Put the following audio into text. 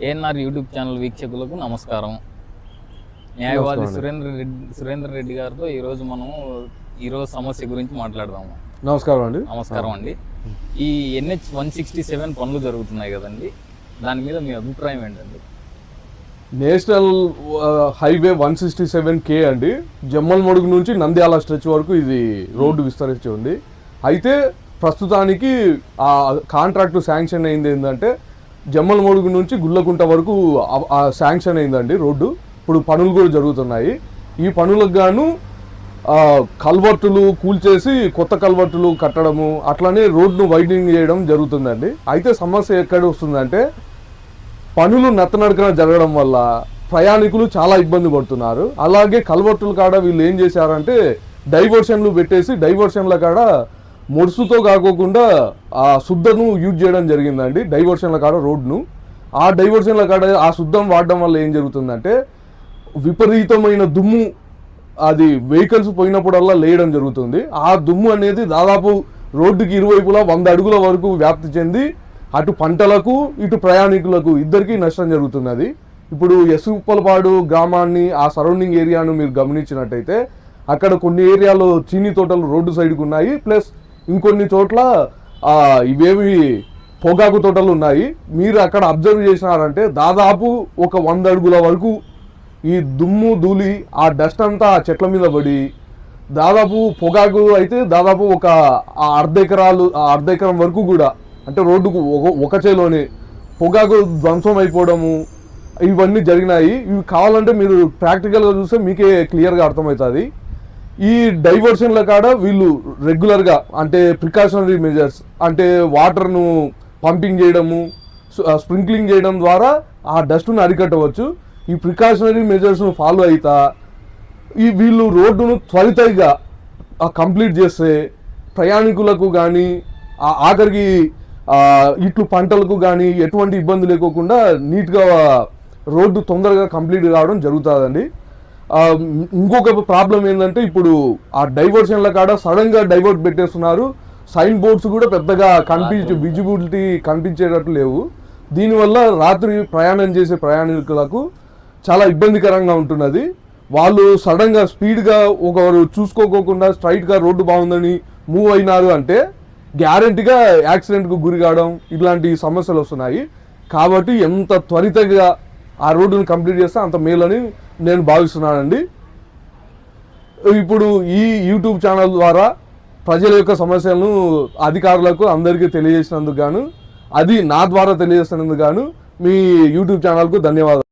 ANR YouTube channel వీక్షకులకు నమస్కారం. న్యాయవాది. సురేంద్ర రెడ్డి సురేంద్ర రెడ్డి గారితో ఈరోజు మనం ఈరోజు సమస్య గురించి మాట్లాడదాము. నమస్కారం అండి. నమస్కారం అండి. ఈ ఎన్హెచ్ వన్ సిక్స్టీ సెవెన్ పనులు జరుగుతున్నాయి కదండి. దాని మీద మీ అభిప్రాయం ఏంటండి? National highway one sixty seven K అండి. జమ్మల్ మడుగు నుంచి నంద్యాల స్ట్రెచ్ వరకు ఇది రోడ్డు విస్తరించి ఉంది. అయితే ప్రస్తుతానికి ఆ కాంట్రాక్ట్ శాంక్షన్ అయింది ఏంటంటే జమ్మలమూడుగు నుంచి గుల్లకుంట వరకు ఆ- శాంక్షన్ అయిందండి రోడ్డు. ఇప్పుడు పనులు కూడా జరుగుతున్నాయి. ఈ పనులకు గాను కల్వర్టులు కూల్చేసి కొత్త కల్వర్టులు కట్టడము అట్లానే రోడ్ను వైడనింగ్ చేయడం జరుగుతుందండి. అయితే సమస్య ఎక్కడ వస్తుందంటే పనులు నత్తనడకన జరగడం వల్ల ప్రయాణికులు చాలా ఇబ్బంది పడుతున్నారు. అలాగే కల్వర్టుల కాడ వీళ్ళు ఏం చేశారంటే డైవర్షన్లు పెట్టేసి డైవర్షన్ల కాడ మొడుసుతో కాకోకుండా ఆ శుద్ధను యూజ్ చేయడం జరిగిందండి. డైవర్షన్ల కాడ రోడ్ను. ఆ డైవర్షన్ల కాడ ఆ శుద్ధం వాడడం వల్ల ఏం జరుగుతుందంటే విపరీతమైన దుమ్ము అది వెహికల్స్ పోయినప్పుడల్లా లేయడం జరుగుతుంది. ఆ దుమ్ము అనేది దాదాపు రోడ్డుకి ఇరువైపులా వంద అడుగుల వరకు వ్యాప్తి చెంది అటు పంటలకు ఇటు ప్రయాణికులకు ఇద్దరికీ నష్టం జరుగుతున్నది. ఇప్పుడు యసుప్పలపాడు గ్రామాన్ని ఆ సరౌండింగ్ ఏరియాను మీరు గమనించినట్టయితే అక్కడ కొన్ని ఏరియాలో చీనీ తోటలు రోడ్డు సైడ్కి ఉన్నాయి. ప్లస్ ఇంకొన్ని చోట్ల ఇవేవి పొగాకు తోటలు ఉన్నాయి. మీరు అక్కడ అబ్జర్వ్ చేసినారంటే దాదాపు ఒక వంద అడుగుల వరకు ఈ దుమ్ము ధూళి ఆ డస్ట్ అంతా ఆ చెట్ల మీద పడి దాదాపు పొగాకు అయితే దాదాపు ఒక అర్ధ ఎకరాలు ఆ అర్ధ ఎకరం వరకు కూడా అంటే రోడ్డుకు ఒక- ఒక చేలోనే పొగాకు ధ్వంసం అయిపోవడము ఇవన్నీ జరిగినాయి. ఇవి కావాలంటే మీరు ప్రాక్టికల్గా చూస్తే మీకే క్లియర్గా అర్థమవుతుంది. ఈ డైవర్షన్ల కాడ వీళ్ళు రెగ్యులర్గా అంటే ప్రికాషనరీ మెజర్స్ అంటే వాటర్ను పంపింగ్ చేయడము స్ప్రింక్లింగ్ చేయడం ద్వారా ఆ డస్ట్ను అరికట్టవచ్చు. ఈ ప్రికాషనరీ మెజర్స్ను ఫాలో అవుతా ఈ వీళ్ళు రోడ్డును త్వరితగా కంప్లీట్ చేస్తే ప్రయాణికులకు కానీ ఆఖరికి ఇట్లు పంటలకు కానీ ఎటువంటి ఇబ్బంది లేకోకుండా నీట్గా రోడ్డు తొందరగా కంప్లీట్ కావడం జరుగుతుందండి. ఇంకొక ప్రాబ్లం ఏంటంటే ఇప్పుడు ఆ డైవర్షన్ల కాడ సడన్గా డైవర్ట్ పెట్టేస్తున్నారు. సైన్ బోర్డ్స్ కూడా పెద్దగా కనిపించే విజిబిలిటీ కనిపించేటట్టు లేవు. దీనివల్ల రాత్రి ప్రయాణం చేసే ప్రయాణికులకు చాలా ఇబ్బందికరంగా ఉంటున్నది. వాళ్ళు సడన్గా స్పీడ్గా ఒకరు చూసుకోకోకుండా స్ట్రైట్గా రోడ్డు బాగుందని మూవ్ అయినారు అంటే గ్యారంటీగా యాక్సిడెంట్కు గురి కావడం ఇట్లాంటి సమస్యలు వస్తున్నాయి. కాబట్టి ఎంత త్వరితగా ఆ రోడ్డును కంప్లీట్ చేస్తే అంత మేలని నేను భావిస్తున్నానండి. ఇప్పుడు ఈ యూట్యూబ్ ఛానల్ ద్వారా ప్రజల యొక్క సమస్యలను అధికారులకు అందరికీ తెలియజేసినందుకు గాను అది నా ద్వారా తెలియజేసినందుకు గాను మీ యూట్యూబ్ ఛానల్కు ధన్యవాదాలు.